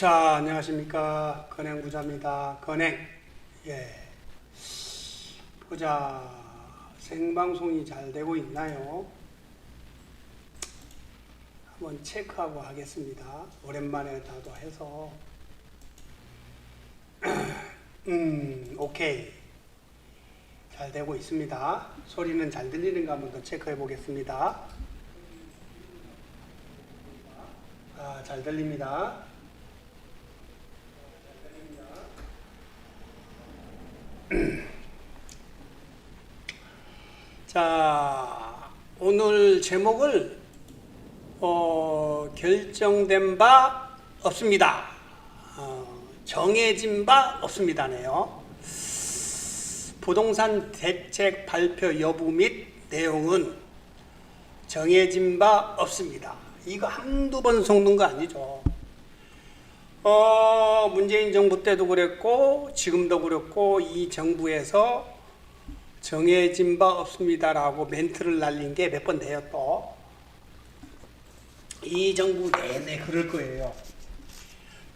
자, 안녕하십니까. 건행부자입니다. 건행. 예. 보자. 생방송이 잘 되고 있나요? 한번 체크하고 하겠습니다. 오랜만에 나도 해서. 음, 오케이. 잘 되고 있습니다. 소리는 잘 들리는가 한번 더 체크해 보겠습니다. 아, 잘 들립니다. 자, 오늘 제목을 어, 결정된 바 없습니다. 어, 정해진 바 없습니다네요. 부동산 대책 발표 여부 및 내용은 정해진 바 없습니다. 이거 한두 번 속는 거 아니죠. 어, 문재인 정부 때도 그랬고, 지금도 그렇고, 이 정부에서 정해진 바 없습니다라고 멘트를 날린 게 몇 번 돼요, 또. 이 정부 내내 그럴 거예요.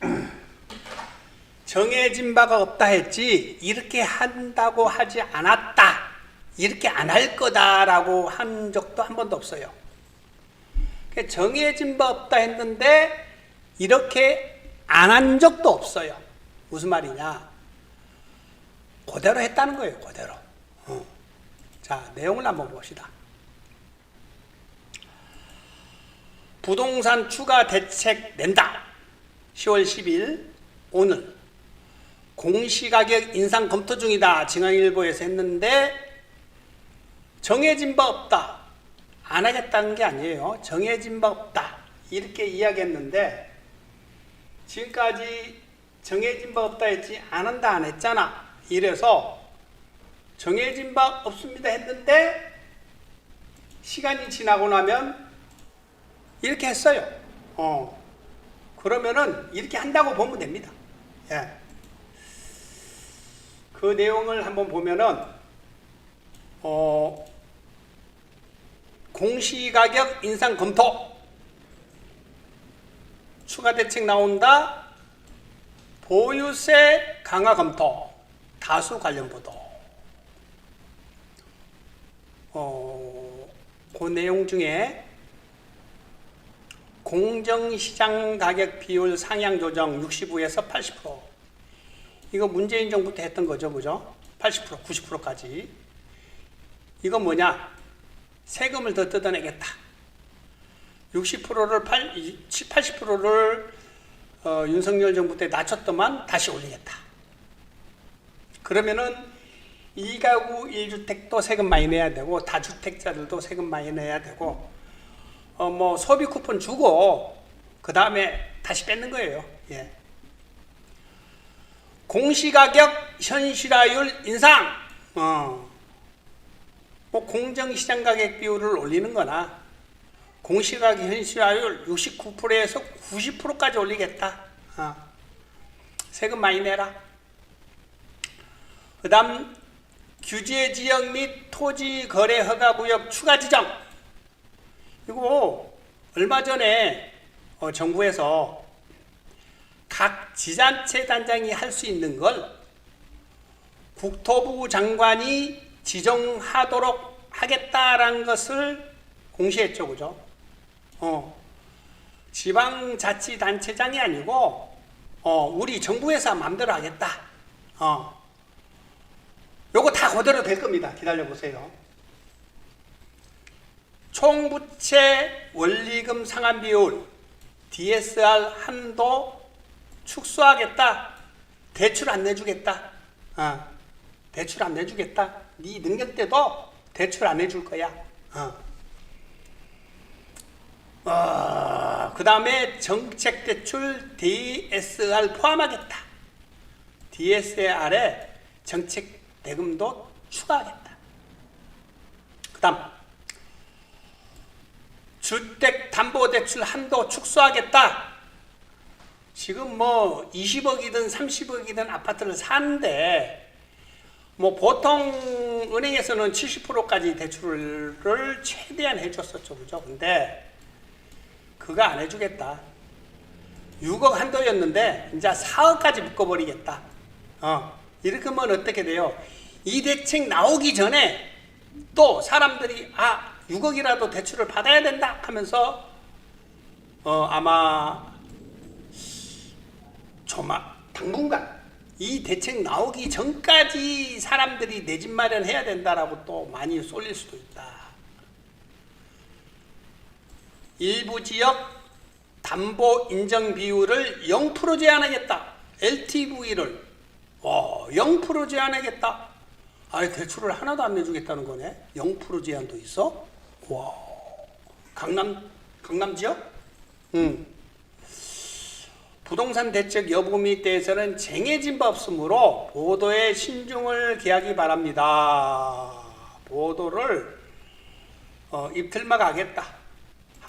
정해진 바가 없다 했지, 이렇게 한다고 하지 않았다. 이렇게 안 할 거다라고 한 적도 한 번도 없어요. 그러니까 정해진 바 없다 했는데, 이렇게 안 한 적도 없어요. 무슨 말이냐? 그대로 했다는 거예요, 그대로. 어. 자, 내용을 한번 봅시다. 부동산 추가 대책 낸다. 10월 10일 오늘 공시가격 인상 검토 중이다. 중앙일보에서 했는데 정해진 바 없다. 안 하겠다는 게 아니에요. 정해진 바 없다. 이렇게 이야기했는데 지금까지 정해진 바 없다 했지 안 한다 안 했잖아. 이래서 정해진 바 없습니다 했는데 시간이 지나고 나면 이렇게 했어요. 어. 그러면은 이렇게 한다고 보면 됩니다. 예. 그 내용을 한번 보면은 어 공시가격 인상 검토 추가 대책 나온다. 보유세 강화 검토 다수 관련 보도. 어, 그 내용 중에 공정시장 가격 비율 상향 조정 65에서 80%. 이거 문재인 정부 때 했던 거죠, 그죠? 80%, 90%까지. 이거 뭐냐? 세금을 더 뜯어내겠다. 60%를 80%를 어, 윤석열 정부 때 낮췄더만 다시 올리겠다. 그러면은 2가구 1주택도 세금 많이 내야 되고 다주택자들도 세금 많이 내야 되고 어, 뭐 소비 쿠폰 주고 그 다음에 다시 뺏는 거예요. 예. 공시가격 현실화율 인상. 어. 뭐 공정시장 가격 비율을 올리는 거나 공시가격 현실화율 69%에서 90%까지 올리겠다. 어. 세금 많이 내라. 그 다음 규제 지역 및 토지 거래 허가 구역 추가 지정. 이거 얼마 전에 어, 정부에서 각 지자체 단장이 할 수 있는 걸 국토부 장관이 지정하도록 하겠다라는 것을 공시했죠, 그죠? 어, 지방자치단체장이 아니고 어, 우리 정부에서 마음대로 하겠다. 어, 요거 다 그대로 될 겁니다. 기다려 보세요. 총부채 원리금 상환 비율 DSR 한도 축소하겠다. 대출 안 내주겠다. 어, 대출 안 내주겠다. 네 능력 때도 대출 안 해줄 거야. 어. 어, 그 다음에 정책 대출 DSR 포함하겠다. DSR에 정책 대금도 추가하겠다. 그 다음 주택담보대출 한도 축소하겠다. 지금 뭐 20억이든 30억이든 아파트를 사는데 뭐 보통 은행에서는 70%까지 대출을 최대한 해줬었죠, 그죠? 근데 그거 안 해주겠다. 6억 한도였는데 이제 4억까지 묶어버리겠다. 어, 이렇게 하면 어떻게 돼요? 이 대책 나오기 전에 또 사람들이 아 6억이라도 대출을 받아야 된다 하면서 어, 아마 조마 당분간 이 대책 나오기 전까지 사람들이 내 집 마련해야 된다라고 또 많이 쏠릴 수도 있다. 일부 지역 담보 인정 비율을 0% 제한하겠다. LTV를 와, 0% 제한하겠다. 아예 대출을 하나도 안 내주겠다는 거네. 0% 제한도 있어? 와, 강남 강남 지역? 응. 부동산 대책 여부 및 대해서는 정해진 바 없으므로 보도에 신중을 기하기 바랍니다. 보도를 어, 입틀막 하겠다.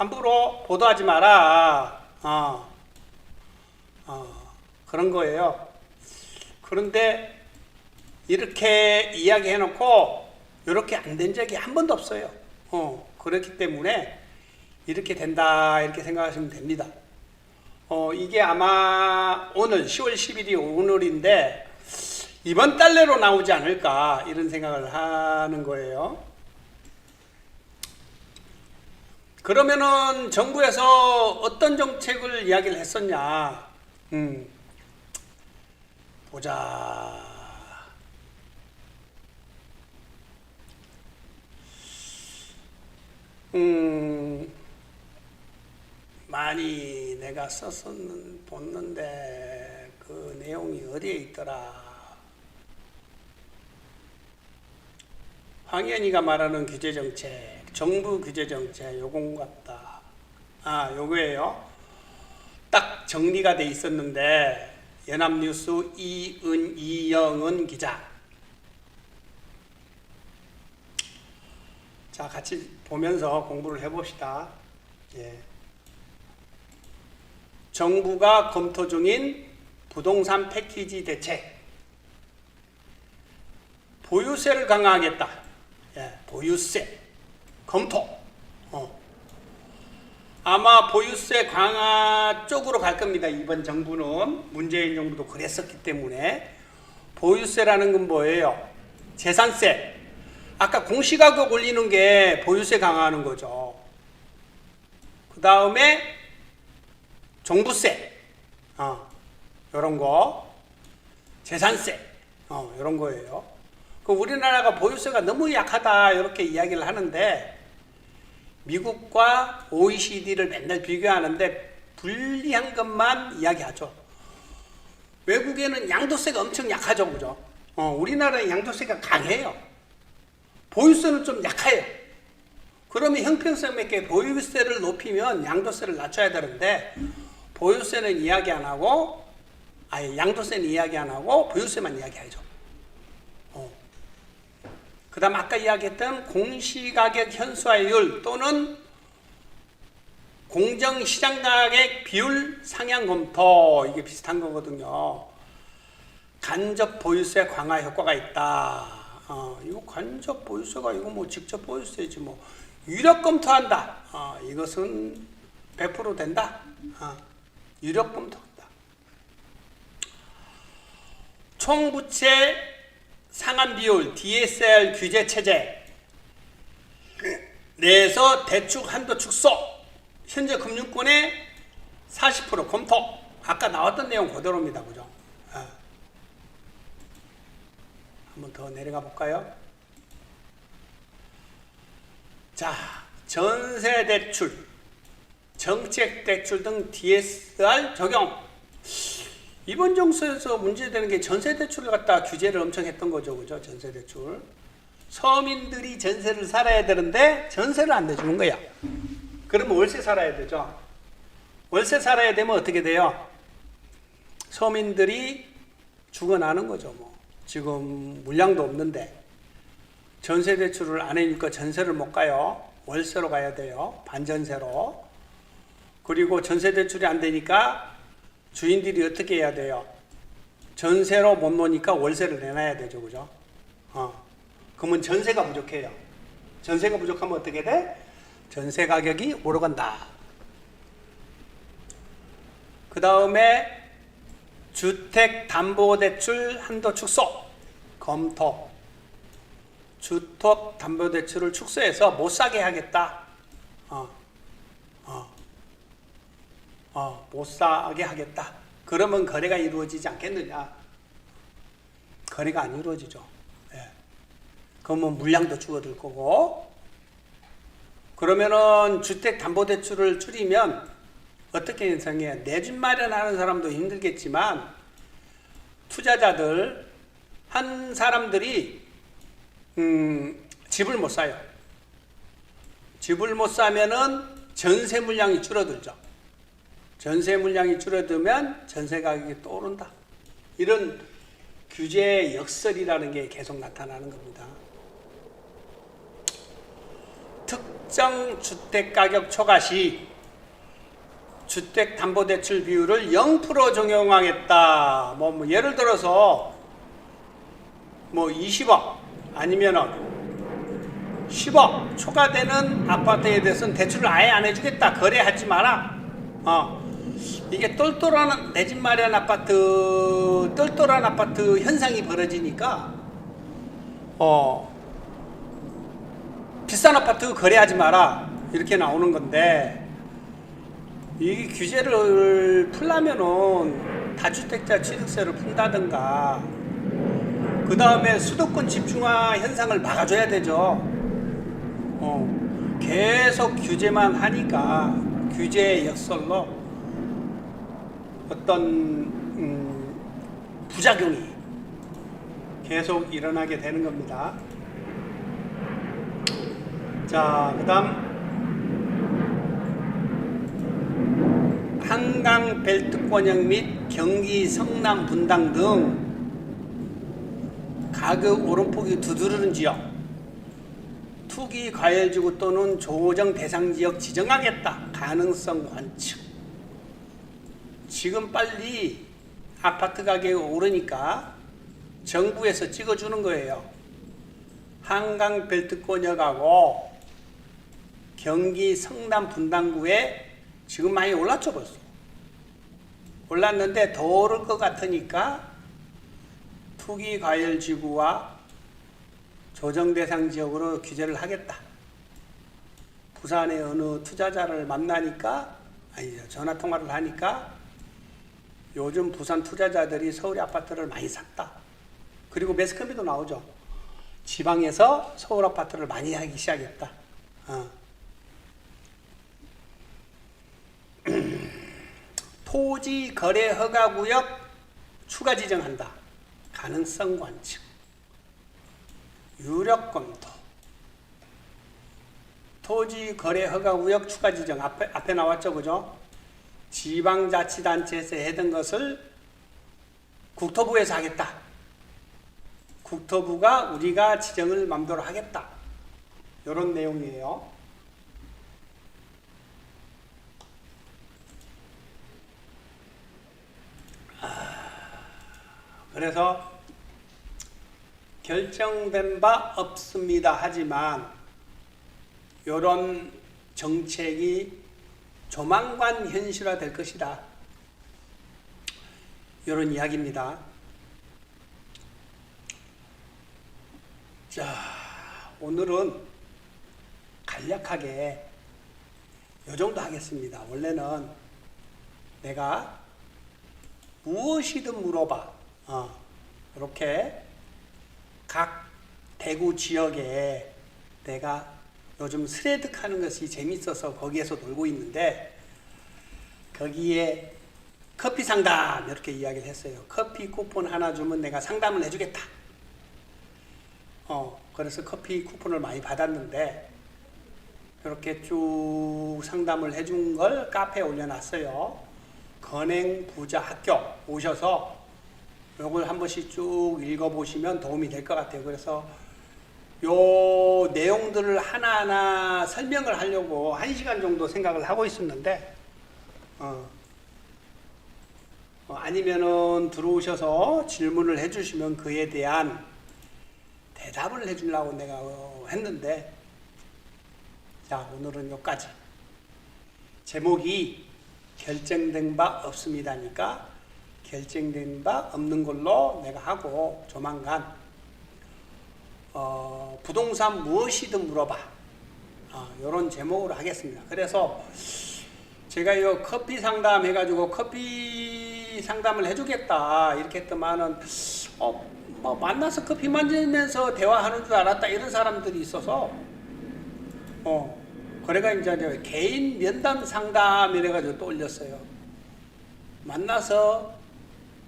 함부로 보도하지 마라. 어, 어, 그런 거예요. 그런데 이렇게 이야기해 놓고 이렇게 안 된 적이 한 번도 없어요. 어, 그렇기 때문에 이렇게 된다 이렇게 생각하시면 됩니다. 어, 이게 아마 오늘 10월 10일이 오늘인데 이번 달 내로 나오지 않을까 이런 생각을 하는 거예요. 그러면은 정부에서 어떤 정책을 이야기를 했었냐? 음, 보자. 음, 많이 내가 썼었는 봤는데 그 내용이 어디에 있더라? 황현희가 말하는 규제 정책, 정부 규제 정책 요건 같다. 아, 요거예요. 딱 정리가 돼 있었는데 연합뉴스 이은 이영은 기자. 자, 같이 보면서 공부를 해봅시다. 예. 정부가 검토 중인 부동산 패키지 대책. 보유세를 강화하겠다. 예, 보유세. 검토. 어. 아마 보유세 강화 쪽으로 갈 겁니다. 이번 정부는 문재인 정부도 그랬었기 때문에 보유세라는 건 뭐예요? 재산세. 아까 공시가격 올리는 게 보유세 강화하는 거죠. 그 다음에 종부세, 어, 이런 거, 재산세, 어, 이런 거예요. 그 우리나라가 보유세가 너무 약하다 이렇게 이야기를 하는데 미국과 OECD를 맨날 비교하는데 불리한 것만 이야기하죠. 외국에는 양도세가 엄청 약하죠, 그죠? 어, 우리나라의 양도세가 강해요. 보유세는 좀 약해요. 그러면 형평성 있게 보유세를 높이면 양도세를 낮춰야 되는데 보유세는 이야기 안 하고 아예 양도세는 이야기 안 하고 보유세만 이야기하죠. 어. 그다음 아까 이야기했던 공시가격 현수화율 또는 공정시장가격 비율 상향 검토 이게 비슷한 거거든요. 간접 보유세 강화 효과가 있다. 어, 이거 간접 보유세가 이거 뭐 직접 보유세지 뭐 유력 검토한다. 어, 이것은 100% 된다. 어, 유력 검토한다. 총부채 상환 비율 DSR 규제 체제 내에서 대축 한도 축소 현재 금융권의 40% 검토 아까 나왔던 내용 그대로입니다. 그죠? 어. 한번 더 내려가 볼까요? 자, 전세 대출, 정책 대출 등 DSR 적용. 이번 정서에서 문제되는 게 전세 대출을 갖다 규제를 엄청 했던 거죠. 그죠? 전세 대출. 서민들이 전세를 살아야 되는데 전세를 안 내주는 거야. 그러면 월세 살아야 되죠. 월세 살아야 되면 어떻게 돼요? 서민들이 죽어나는 거죠. 뭐. 지금 물량도 없는데 전세 대출을 안 해니까 전세를 못 가요. 월세로 가야 돼요. 반전세로. 그리고 전세 대출이 안 되니까 주인들이 어떻게 해야 돼요? 전세로 못 노니까 월세를 내놔야 되죠. 그죠? 어. 그러면 전세가 부족해요. 전세가 부족하면 어떻게 돼? 전세 가격이 오르간다. 그 다음에 주택담보대출 한도 축소 검토. 주택담보대출을 축소해서 못 사게 하겠다. 어, 어, 어, 못 사게 하겠다. 그러면 거래가 이루어지지 않겠느냐? 거래가 안 이루어지죠. 예. 그러면 물량도 줄어들 거고. 그러면은 주택담보대출을 줄이면 어떻게 현상해? 내 집 마련하는 사람도 힘들겠지만 투자자들 한 사람들이 음, 집을 못 사요. 집을 못 사면은 전세 물량이 줄어들죠. 전세 물량이 줄어들면 전세 가격이 또 오른다. 이런 규제 역설이라는 게 계속 나타나는 겁니다. 특정 주택 가격 초과 시 주택 담보 대출 비율을 0% 적용하겠다. 뭐, 뭐 예를 들어서 뭐 20억 아니면은 10억 초과되는 아파트에 대해서는 대출을 아예 안 해주겠다. 거래하지 마라. 어. 이게 똘똘한 내 집 마련 아파트, 똘똘한 아파트 현상이 벌어지니까, 어, 비싼 아파트 거래하지 마라. 이렇게 나오는 건데, 이 규제를 풀려면은 다주택자 취득세를 푼다든가, 그 다음에 수도권 집중화 현상을 막아줘야 되죠. 어, 계속 규제만 하니까 규제의 역설로 어떤 음, 부작용이 계속 일어나게 되는 겁니다. 자, 그다음 한강 벨트권역 및 경기 성남 분당 등 가격 오름폭이 두드러는 지역, 투기 과열지구 또는 조정 대상 지역 지정하겠다. 가능성 관측. 지금 빨리 아파트 가격이 오르니까 정부에서 찍어주는 거예요. 한강 벨트권역하고 경기 성남 분당구에 지금 많이 올랐죠 벌써. 올랐는데 더 오를 것 같으니까 투기 과열 지구와 조정 대상 지역으로 규제를 하겠다. 부산의 어느 투자자를 만나니까 아니죠 전화 통화를 하니까 요즘 부산 투자자들이 서울 아파트를 많이 샀다. 그리고 매스컴에도 나오죠. 지방에서 서울 아파트를 많이 하기 시작했다. 어. 토지 거래 허가 구역 추가 지정한다. 가능성 관측. 유력 검토. 토지 거래 허가 구역 추가 지정 앞에 앞에 나왔죠, 그죠? 지방자치단체에서 했던 것을 국토부에서 하겠다. 국토부가 우리가 지정을 맘대로 하겠다. 이런 내용이에요. 그래서 결정된 바 없습니다. 하지만 이런 정책이 조만간 현실화 될 것이다. 이런 이야기입니다. 자, 오늘은 간략하게 이 정도 하겠습니다. 원래는 내가 무엇이든 물어봐. 어, 이렇게 각 대구 지역에 내가 요즘 스레드 하는 것이 재밌어서 거기에서 놀고 있는데 거기에 커피 상담 이렇게 이야기를 했어요. 커피 쿠폰 하나 주면 내가 상담을 해주겠다. 어, 그래서 커피 쿠폰을 많이 받았는데 이렇게 쭉 상담을 해준 걸 카페에 올려놨어요. 건행 부자 학교 오셔서 요걸 한 번씩 쭉 읽어보시면 도움이 될 것 같아요. 그래서 요 내용들을 하나하나 설명을 하려고 한 시간 정도 생각을 하고 있었는데, 어, 어, 아니면은 들어오셔서 질문을 해주시면 그에 대한 대답을 해주려고 내가 어, 했는데, 자, 오늘은 여기까지. 제목이 결정된 바 없습니다니까 결정된 바 없는 걸로 내가 하고 조만간 어, 부동산 무엇이든 물어봐 이런 제목으로 하겠습니다. 그래서 제가 이 커피 상담 해가지고 커피 상담을 해주겠다 이렇게 했더만은 어, 뭐 만나서 커피 만지면서 대화하는 줄 알았다 이런 사람들이 있어서 어 그래가 이제 저 개인 면담 상담 이래가지고 또 올렸어요. 만나서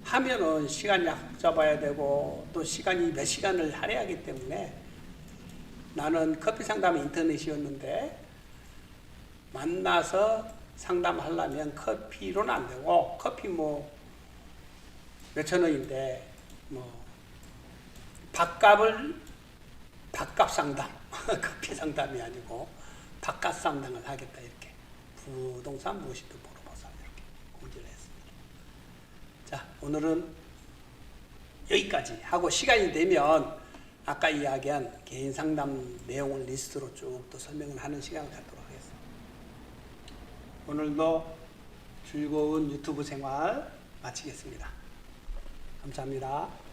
하면은 시간 약 잡아야 되고 또 시간이 몇 시간을 할애하기 때문에 나는 커피 상담 인터넷이었는데 만나서 상담하려면 커피로는 안 되고 커피 뭐 몇천 원인데 뭐 밥값을 밥값 상담 커피 상담이 아니고 밥값 상담을 하겠다 이렇게 부동산 무엇이든 물어봐서 이렇게 공지를 했습니다. 자 오늘은 여기까지 하고 시간이 되면 아까 이야기한 개인 상담 내용을 리스트로 쭉 또 설명을 하는 시간을 갖도록 하겠습니다. 오늘도 즐거운 유튜브 생활 마치겠습니다. 감사합니다.